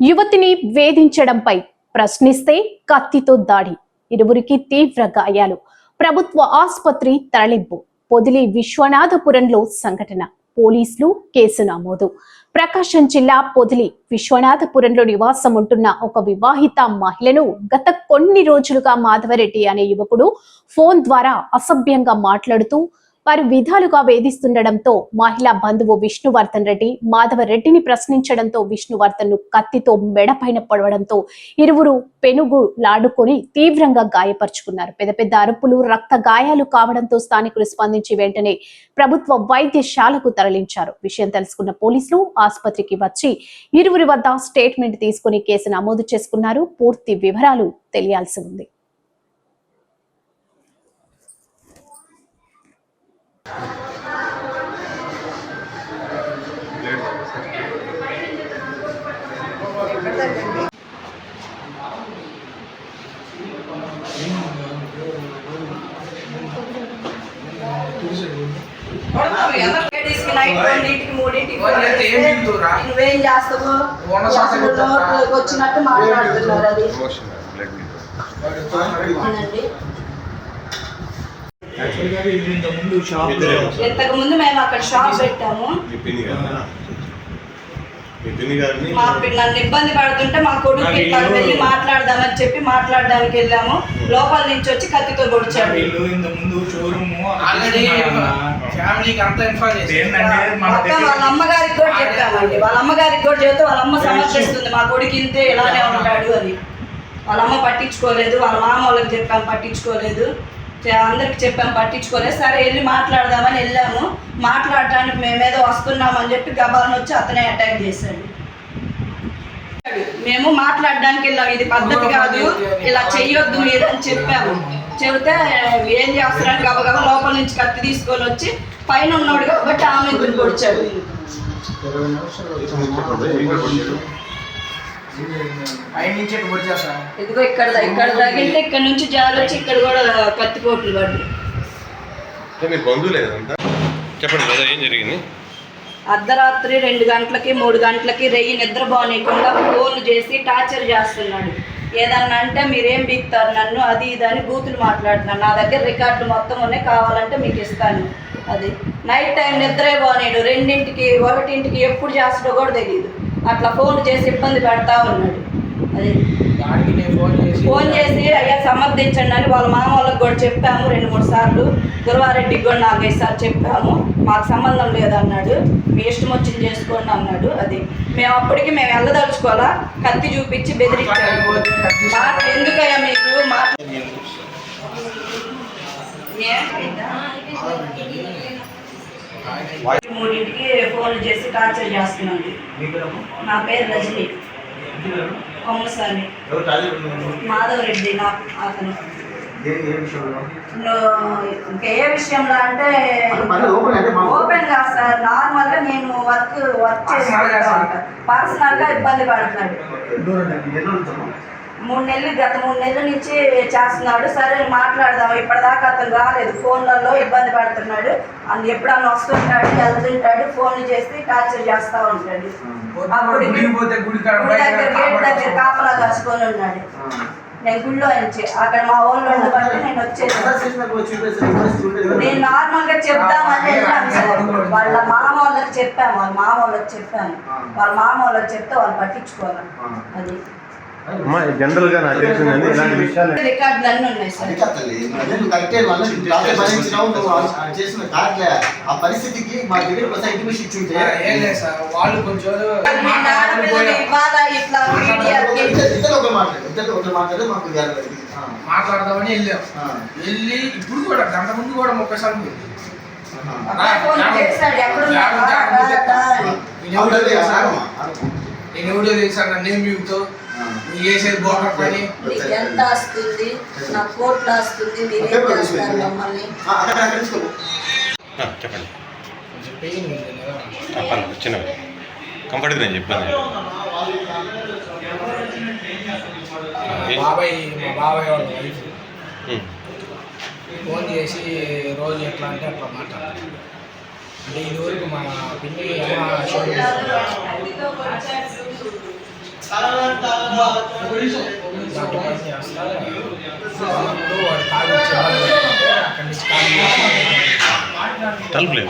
యువతిని వేధించడంపై ప్రశ్నిస్తే కత్తితో దాడి. ఇరువురికి తీవ్ర గాయాలు. ప్రభుత్వ ఆసుపత్రి తరలింపు. పొదిలి విశ్వనాథపురంలో సంఘటన. పోలీసులు కేసు నమోదు. ప్రకాశం జిల్లా పొదిలి విశ్వనాథపురంలో నివాసం ఉంటున్న ఒక వివాహిత మహిళను గత కొన్ని రోజులుగా మాధవరెడ్డి అనే యువకుడు ఫోన్ ద్వారా అసభ్యంగా మాట్లాడుతూ వారు విధాలుగా వేధిస్తుండటంతో మహిళా బంధువు విష్ణువర్ధన్ రెడ్డి మాధవరెడ్డిని ప్రశ్నించడంతో విష్ణువర్ధన్ను కత్తితో మెడపైన పడవడంతో ఇరువురు పెనుగు లాడుకొని తీవ్రంగా గాయపరుచుకున్నారు. పెద్ద పెద్ద అరుపులు రక్త గాయాలు కావడంతో స్థానికులు స్పందించి వెంటనే ప్రభుత్వ వైద్యశాలకు తరలించారు. విషయం తెలుసుకున్న పోలీసులు ఆసుపత్రికి వచ్చి ఇరువురి వద్ద స్టేట్మెంట్ తీసుకుని కేసు నమోదు చేసుకున్నారు. పూర్తి వివరాలు తెలియాల్సి ఉంది లేడీస్కి నైట్ రెండింటికి మూడింటికి ఫోన్ వాళ్ళకి చేస్తే ఏం మిగులుతురా? నువ్వేం చేస్తావు వచ్చినట్టు మాట్లాడుతున్నారు అది యాక్చువల్గా వీళ్ళు ఇంత ముందు షాప్ ఇంతకు ముందు మేము అక్కడ షాప్ పెట్టాము. మీ పిన్ని గారు గారిని మా నన్ను ఇబ్బంది పడుతుంటే మా కొడుకు ఇట్లా వెళ్ళి మాట్లాడదామని చెప్పి మాట్లాడడానికి వెళ్ళాము. లోపల నుంచి వచ్చి కత్తితో పొడిచాడు వీళ్ళు ఇంత ముందు షోరూమ్ ఆల్రెడీ ఫ్యామిలీకి అంతా ఇన్ఫార్మ్ చేసి ఏంటంటే మన మొత్తం దగ్గర వాళ్ళ అమ్మగారికి కూడా చెప్పామండి. వాళ్ళ అమ్మగారికి కూడా చెబితే వాళ్ళ అమ్మ సమర్థిస్తుంది. మా కొడుకు ఇంతే ఇలానే ఉంటాడు అని. వాళ్ళ అమ్మ పట్టించుకోలేదు. వాళ్ళ మామ వాళ్ళకి చెప్పాము పట్టించుకోలేదు. అందరికి చెప్పాము పట్టించుకోలేదు సరే వెళ్ళి మాట్లాడదామని వెళ్ళాము. మాట్లాడటానికి మేమేదో వస్తున్నామని చెప్పి గబాలను వచ్చి అతనే అటాక్ చేశాడు. మేము మాట్లాడడానికి వెళ్ళాం. ఇది పద్ధతి కాదు. ఇలా చెయ్యొద్దు మీరు అని చెప్పాము. చెబితే ఏం చేస్తున్నారని గబగబా లోపల నుంచి కత్తి తీసుకొని వచ్చి పైన ఉన్నాడు కాబట్టి ఆమె ఇద్దరు పొడిచాడు పైన నుంచి ఇక్కడ వచ్చేస్తా ఇదిగో ఇక్కడ ఇక్కడ తగిలితే ఇక్కడ నుంచి జారి వచ్చి ఇక్కడ కూడా కత్తి పోట్లు పడ్డాయి. మీరు బంధువులే చెప్పండి కదా ఏం జరిగింది? అర్ధరాత్రి రెండు గంటలకి మూడు గంటలకి రెయ్యి నిద్ర బాగానేయకుండా ఫోన్లు చేసి టార్చర్ చేస్తున్నాడు. ఏదన్నా అంటే మీరేం బీక్తారు నన్ను అది ఇది అని బూతులు మాట్లాడుతున్నాను నా దగ్గర రికార్డులు మొత్తం ఉన్నాయి కావాలంటే మీకు ఇస్తాను. అది నైట్ టైం నిద్రే బాగానేడు రెండింటికి ఒకటింటికి ఎప్పుడు చేస్తాడో కూడా తెలియదు అట్లా ఫోన్ చేసి ఇబ్బంది పెడతా ఉన్నాడు. అది. ఫోన్ చేసి ఫోన్ చేసి అయ్యా సమర్థించండి అని వాళ్ళ మామ వాళ్ళకి కూడా చెప్పాము రెండు మూడు సార్లు. గురువారెడ్డికి కూడా నాలుగైదు సార్లు చెప్పాము. మాకు సంబంధం లేదన్నాడు మీ ఇష్టం వచ్చింది చేసుకోండి అన్నాడు. అది. మేము అప్పటికి మేము వెళ్ళదలుచుకోవాలా? కత్తి చూపించి బెదిరించాము మాట ఎందుకయ్యా మీకు? మాట ఏ? మూడింటికి ఫోన్ చేసి టార్చర్ చేస్తున్నాడు నా పేరు రజని. కొమ్మసాని. మాధవ్ రెడ్డి నా అతను. ఇంకా ఏ విషయంలో అంటే ఓపెన్ కాదు సార్ నార్మల్గా నేను వర్క్ వర్క్గా సార్. పర్సనల్గా ఇబ్బంది పడుతున్నాడు. మూడు నెలలు గత మూడు నెలల నుంచి చేస్తున్నాడు. సరే మాట్లాడదాం. ఇప్పటిదాకా అతను రాలేదు. ఫోన్లలో ఇబ్బంది పడుతున్నాడు. అని ఎప్పుడన్నా వస్తుంటాడు వెళ్తుంటాడు ఫోన్లు చేసి టార్చర్ చేస్తా ఉంటాడు. అప్పుడు గుడి దగ్గర గేట్ దగ్గర కాపలా కాసుకొని ఉన్నాడు. నేను గుళ్ళో నుంచి అక్కడ మా ఊళ్ళో ఉండబట్టి నేను వచ్చేసాను నేను నార్మల్గా చెప్దామని వెళ్ళాను సార్. వాళ్ళ మామ వాళ్ళకి చెప్పాము వాళ్ళ మామ వాళ్ళకి చెప్పాను. వాళ్ళ మామ వాళ్ళకి చెప్తే వాళ్ళు పట్టించుకోవాలి అది. అమ్మా జనరల్గా నాకు తెలిసిందండి ఇలాంటి విషయాలు. రికార్డులు అన్నీ ఉన్నాయి సార్ చేసిన కాట్లే ఆ పరిస్థితికి మా దగ్గర ఒకసారి ఇంటిమేషన్ ఇచ్చుంటే ఏం లేదు సార్ వాళ్ళు కొంచెం నేను ఆడపిల్లని ఇవాళ ఇట్లా మీడియాకి? ఇద్దరు ఒక మాట ఇద్దరు ఒక మాట మాకు ఇవ్వాలి. ఆ, మాట్లాడదామని వెళ్ళాం. వెళ్ళి ఇప్పుడు కూడా గంట ముందు కూడా ముప్పై సార్లు పోయింది. నేను ఎవడో తెలుసా? నేను ఎవడో నువ్వు చేసేది బోకర్ పని? నీకు ఎంత వస్తుంది నా కోట్లు వస్తుంది మీరేం చేస్తారు మమ్మల్ని? చెప్పండి. చెప్పండి చిన్నవి కంఫర్ట్గా నేను చెప్పాను బాబాయ్ మా బాబాయ్ వాళ్ళ వైఫ్. ఫోన్ చేసి రోజు ఎట్లా అంటే అట్లా మాట్లాడుతుంది. అంటే ఇదివరకు మా పిన్ని తలుపులేదు